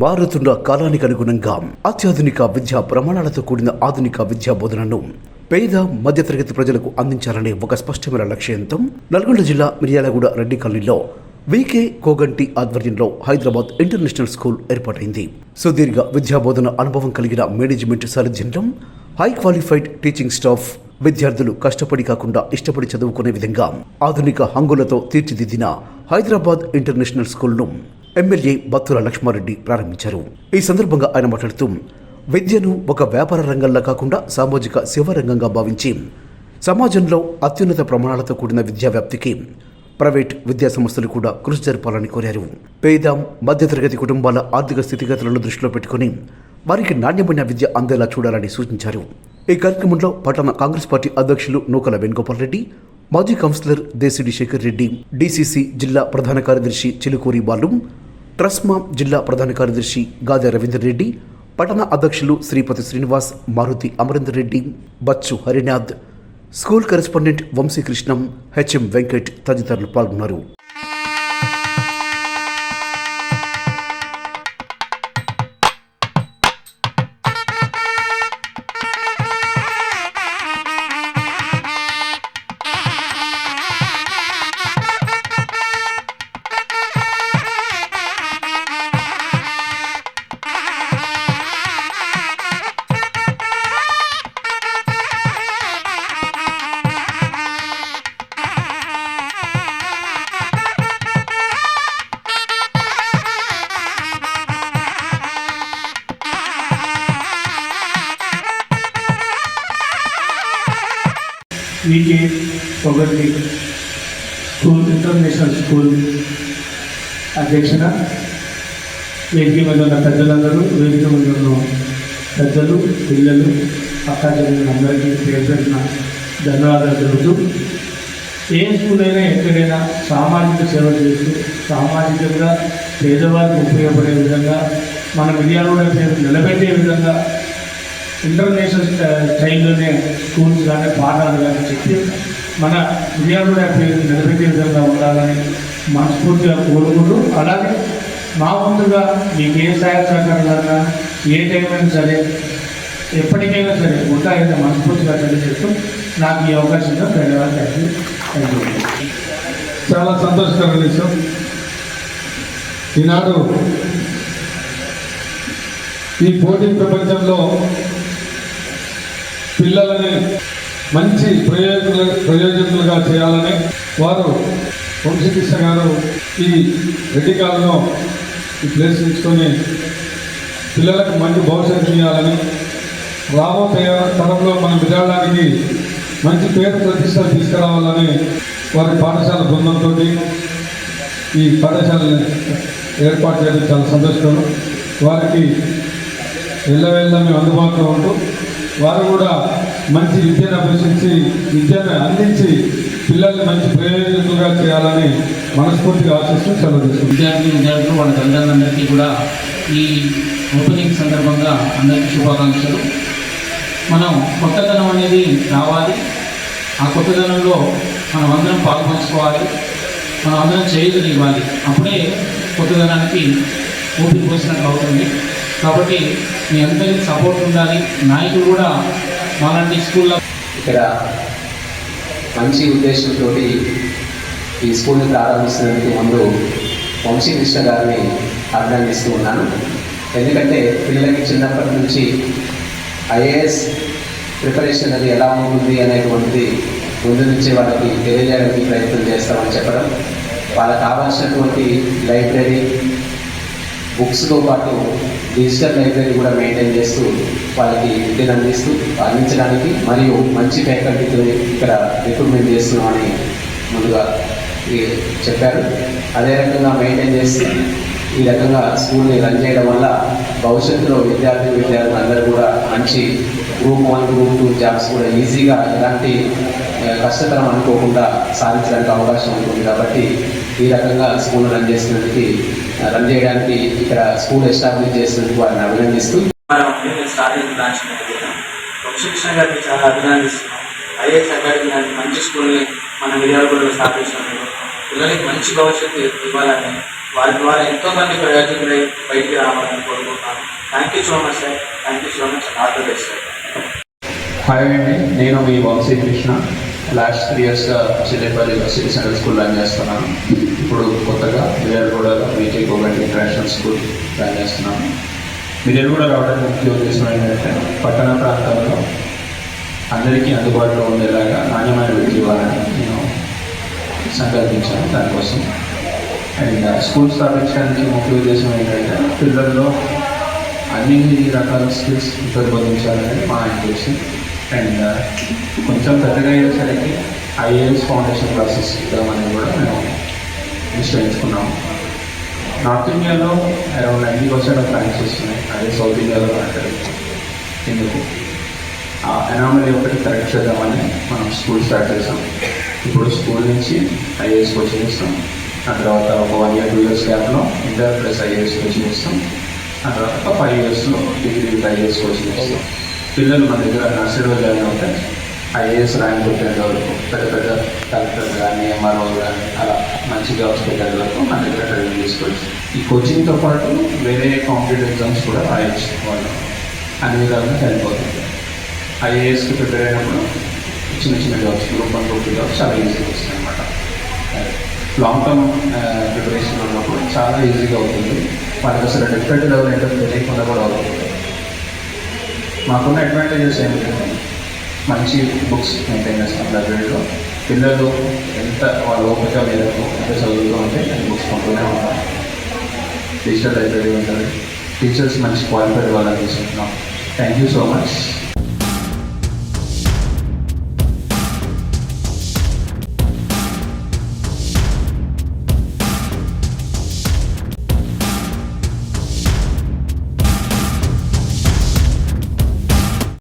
మారుతున్న కాలానికి అనుగుణంగా అత్యాధునిక విద్యా ప్రమాణాలతో కూడిన ఆధునిక విద్యా బోధనను పేద మధ్యతరగతి ప్రజలకు అందించాలనే ఒక స్పష్టమైన లక్ష్యంతో నల్గొండ జిల్లా మిర్యాలగూడ రెడ్డి కాలనీలో వికే కోగంటి ఆధ్వర్యంలో హైదరాబాద్ ఇంటర్నేషనల్ స్కూల్ ఏర్పాటైంది. సుదీర్ఘ విద్యా బోధన అనుభవం కలిగిన మేనేజ్మెంట్ సారథ్యంలో హై క్వాలిఫైడ్ టీచింగ్ స్టాఫ్ విద్యార్థులు కష్టపడి కాకుండా ఇష్టపడి చదువుకునే విధంగా ఆధునిక హంగులతో తీర్చిదిద్దిన హైదరాబాద్ ఇంటర్నేషనల్ స్కూల్ను ఎమ్మెల్యే బత్తుల లక్ష్మారెడ్డి ప్రారంభించారు. ఈ సందర్భంగా ఆయన మాట్లాడుతూ విద్యను ఒక వ్యాపార రంగంలా కాకుండా సామాజిక సేవా రంగంగా భావించి సమాజంలో అత్యున్నత ప్రమాణాలతో కూడిన విద్యా వ్యాప్తికి ప్రైవేట్ విద్యా సంస్థలు కూడా కృషి జరపాలని కోరారు. పేద మధ్యతరగతి కుటుంబాల ఆర్థిక స్థితిగతులను దృష్టిలో పెట్టుకుని వారికి నాణ్యమైన విద్య అందేలా చూడాలని సూచించారు. ఈ కార్యక్రమంలో పట్టణ కాంగ్రెస్ పార్టీ అధ్యక్షులు నూకల వేణుగోపాల్ రెడ్డి మాజీ కౌన్సిలర్ దేశిడి శేఖర్ రెడ్డి డీసీసీ జిల్లా ప్రధాన కార్యదర్శి చిలుకూరి బాలు ట్రస్మా జిల్లా ప్రధాన కార్యదర్శి గాదె రవీందర్ రెడ్డి పట్టణ అధ్యక్షులు శ్రీపతి శ్రీనివాస్ మారుతి అమరేందర్ రెడ్డి బచ్చు హరినాథ్ స్కూల్ కరెస్పాండెంట్ వంశీకృష్ణం హెచ్ఎం వెంకట్ తదితరులు పాల్గొన్నారు. పీకే ఒకటి స్కూల్ ఇంటర్నేషనల్ స్కూల్ అధ్యక్షన వేదిక మీద ఉన్న పెద్దలందరూ వేదిక మీద ఉన్న పెద్దలు పిల్లలు అక్కా అందరికీ పేరు పెట్టిన ధన్యవాదాలు తెలుపుతూ ఏ స్కూల్ అయినా ఎక్కడైనా సామాజిక సేవ చేస్తూ సామాజికంగా పేదవారికి ఉపయోగపడే విధంగా మన విద్యార్థుల పేరు నిలబెట్టే విధంగా ఇంటర్నేషనల్ ట్రైన్లోనే స్కూల్స్ కానీ పాఠాలు కానీ చెప్పి మన విద్యార్థుల పేరు నిలబెట్టే విధంగా ఉండాలని మనస్ఫూర్తిగా కోరుకుంటూ అలాగే మా ముందుగా మీకు ఏ సహాయ సహకారాలన్నా ఏ టైం అయినా సరే ఎప్పటికైనా సరే ఉంటాయని మనస్ఫూర్తిగా తెలియజేస్తూ నాకు ఈ అవకాశంగా ధన్యవాదాలు. థ్యాంక్ యూ చాలా సంతోషకరమైన విషయం. ఈనాడు ఈ పోటీ ప్రపంచంలో పిల్లలని మంచి ప్రయోజకులు ప్రయోజకులుగా చేయాలని వారు వంశకృష్ణ గారు ఈ రెడ్డి కాలంలో ఈ ప్లేస్ ఉంచుకొని పిల్లలకు మంచి భవిష్యత్తు ఇవ్వాలని రాబోయే తరంలో మన విద్యాలయానికి మంచి పేరు ప్రతిష్టలు తీసుకురావాలని వారి పాఠశాల బృందంతో ఈ పాఠశాలని ఏర్పాటు చేయడం చాలా సంతోషకరం. వారికి ఎల్లవేళ్ళ మేము అందుబాటులో ఉంటూ వారు కూడా మంచి విద్యను అభ్యసించి విద్యను అందించి పిల్లల్ని మంచి ప్రయోజకులుగా చేయాలని మనస్ఫూర్తిగా ఆశిస్తూ సెలవు తీసుకుంటాం విద్యార్థి విద్యార్థులు వాళ్ళ తల్లిదండ్రులందరికీ కూడా ఈ ఓపెనింగ్ సందర్భంగా అందరికీ శుభాకాంక్షలు. మనం కొత్తదనం అనేది రావాలి. ఆ కొత్తదనంలో మనం అందరం పాల్పంచుకోవాలి. మనం అందరం చేయుదులు ఇవ్వాలి. అప్పుడే కొత్తదనానికి ఊపిరి పోసినట్టు అవుతుంది. కాబట్టి మీ అందరికీ సపోర్ట్ ఉండాలి. నాయకులు కూడా మాలాంటి స్కూల్లో ఇక్కడ మంచి ఉద్దేశంతో ఈ స్కూల్ని ప్రారంభిస్తున్నందుకు ముందు వంశీకృష్ణ గారిని అభినందిస్తూ ఉన్నాను. ఎందుకంటే పిల్లలకి చిన్నప్పటి నుంచి ఐఏఎస్ ప్రిపరేషన్ అది ఎలా ఉంటుంది అనేటువంటిది ముందు నుంచి వాళ్ళకి తెలియజేయడానికి ప్రయత్నం చేస్తామని చెప్పడం. వాళ్ళకి కావాల్సినటువంటి లైబ్రరీ బుక్స్తో పాటు డిజిటల్ లైబ్రరీ కూడా మెయింటైన్ చేస్తూ వాళ్ళకి విద్యను అందిస్తూ అందించడానికి మరియు మంచి ఫ్యాకల్టీతో ఇక్కడ రిక్రూట్మెంట్ చేస్తున్నామని ముందుగా చెప్పారు. అదే రకంగా మెయింటైన్ చేస్తూ ఈ రకంగా స్కూల్ని రన్ చేయడం వల్ల భవిష్యత్తులో విద్యార్థి విద్యార్థులు అందరూ కూడా మంచి group one group two jobs కూడా ఈజీగా ఎలాంటి కష్టతరం అనుకోకుండా సాధించడానికి అవకాశం ఉంటుంది కాబట్టి ఈ రకంగా స్కూల్ రన్ చేసినందుకు రన్ చేయడానికి ఇక్కడ స్కూల్ ఎస్టాబ్లిష్ చేసినందుకు వారిని అభినందిస్తూ వంశకృష్ణ గారిని చాలా అభినందిస్తున్నాం. ఐఏఎస్ అకాడమీ లాంటి మంచి స్కూల్ని మన మిర్యాలగూడలో స్థాపించినందుకు పిల్లలకి మంచి భవిష్యత్తు ఇవ్వాలని వారి ద్వారా ఎంతో మంది ప్రయోజకులై బయటికి రావాలని కోరుకుంటున్నాను. Thank you so much sir thank you so much all the best sir hi అండి. నేను మీ వంశీ కృష్ణ. లాస్ట్ త్రీ ఇయర్స్గా Chillepalli city central school run చేస్తున్నాను ఇప్పుడు కొత్తగా మిర్యాలగూడలో మీకే గవర్నమెంట్ ఇంటర్నేషనల్ స్కూల్ రన్ చేస్తున్నాను మిర్యాలగూడ రావడానికి ముఖ్య ఉద్దేశం ఏంటంటే పట్టణ ప్రాంతాల్లో అందరికీ అందుబాటులో ఉండేలాగా నాణ్యమైన విద్య ఇవ్వాలని నేను సంకల్పించాను దానికోసం. అండ్ స్కూల్ స్థాపించడానికి ముఖ్య ఉద్దేశం ఏంటంటే పిల్లల్లో అన్ని రకాల స్కిల్స్ పెంపొందించాలని మా ఇంటెన్షన్ అండ్ uh, కొంచెం పెద్దగా అయ్యేసరికి ఐఏఎస్ ఫౌండేషన్ క్లాసెస్ ఇద్దామని కూడా మేము నిశ్చయించుకున్నాము. నార్త్ ఇండియాలో around ninety percent of branches వస్తున్నాయి అదే సౌత్ ఇండియాలో అంటారు ఎందుకు? ఆ ఎనామలీ ఒకటి కరెక్ట్ చేద్దామని మనం స్కూల్ స్టార్ట్ చేసాం ఇప్పుడు స్కూల్ నుంచి ఐఏఎస్ కోచింగ్ ఇస్తాం. ఆ తర్వాత ఒక వన్ ఇయర్ టూ ఇయర్స్ గ్యాప్లో ఇంటర్ ప్లస్ ఐఏఎస్ కోచింగ్ ఇస్తాం. ఆ తర్వాత ఫైవ్ ఇయర్స్లో డిగ్రీ విత్ ఐఏఎస్ కోచింగ్ ఇస్తాం. పిల్లలు మన దగ్గర నర్సరీలో జాయిన్ అవుతాయి ఐఏఎస్ ర్యాంక్ వచ్చేంత వరకు పెద్ద పెద్ద కలెక్టర్ కానీ ఎంఆర్ఓ కానీ అలా మంచి జాబ్స్ వరకు మన దగ్గర ట్రైనింగ్ తీసుకోవచ్చు. ఈ కోచింగ్తో పాటు వేరే కాంపిటేటివ్ ఎగ్జామ్స్ కూడా రాయొచ్చు వాళ్ళు. అన్ని విధాలుగా హెల్ప్ అవుతుంది ఐఏఎస్కి ప్రిపేర్ అయినప్పుడు చిన్న చిన్న jobs group one group jobs చాలా ఈజీగా వస్తాయి అనమాట లాంగ్ టర్మ్ ప్రిపరేషన్ ఉన్నప్పుడు చాలా ఈజీగా అవుతుంది. వాళ్ళకి అసలు డిఫరెంట్ లెవెల్ ఏంటో తెలియకుండా కూడా అవుతుంది. మాకున్న అడ్వాంటేజెస్ ఏమిటంటే మంచి బుక్స్ మెయింటైన్ చేస్తాం లైబ్రరీలో పిల్లలు ఎంత వాళ్ళ ఓపిక మేరకు ఎంత చదువుతూ ఉంటే అన్ని బుక్స్ కొంటూనే ఉంటాం. డిజిటల్ లైబ్రరీ ఉంటుంది. టీచర్స్ మంచి క్వాలిఫైడ్ వాళ్ళని తీసుకుంటున్నాం థ్యాంక్ యూ సో మచ్